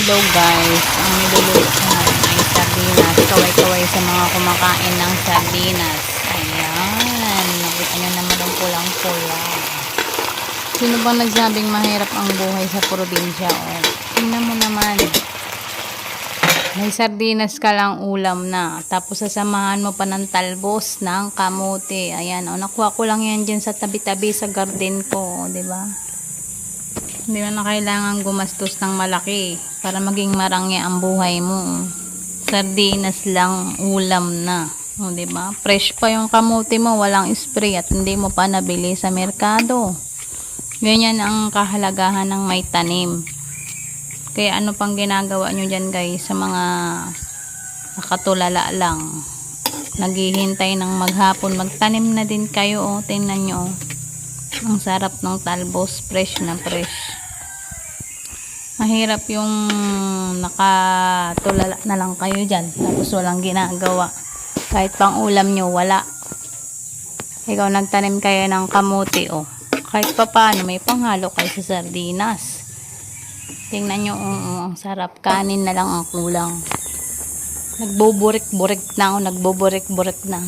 Hello guys, ang niluluto ko ngayon ay sardinas. Kaway-kaway sa mga kumakain ng sardinas. Ayan, nakita nyo naman ang pulang-pula. Sino bang nagsabing mahirap ang buhay sa probinsya? O, tingnan mo naman. May sardinas ka lang ulam na. Tapos sasamahan mo pa ng talbos ng kamote. Ayan, o, nakuha ko lang yan dyan sa tabi-tabi sa garden ko. Ba? Hindi mo na kailangan gumastos ng malaki para maging marangya ang buhay mo. Sardinas lang ulam na. O, di ba? Fresh pa yung kamote mo, walang spray at hindi mo pa nabili sa merkado. Ganyan ang kahalagahan ng may tanim. Kaya ano pang ginagawa nyo dyan guys sa mga nakatulala lang. Naghihintay ng maghapon. Magtanim na din kayo. O, tingnan nyo. oh. Ang sarap ng talbos. Fresh na fresh. Mahirap yung nakatulala na lang kayo dyan. Tapos walang ginagawa. Kahit pang ulam nyo, wala. Ikaw nagtanim kayo ng kamote, oh. Kahit pa paano, may panghalo kayo sa sardinas. Tingnan nyo, oh, oh, ang sarap. Kanin na lang ang kulang. Nagbuburik-burik na ako, nagbuburik-burik na.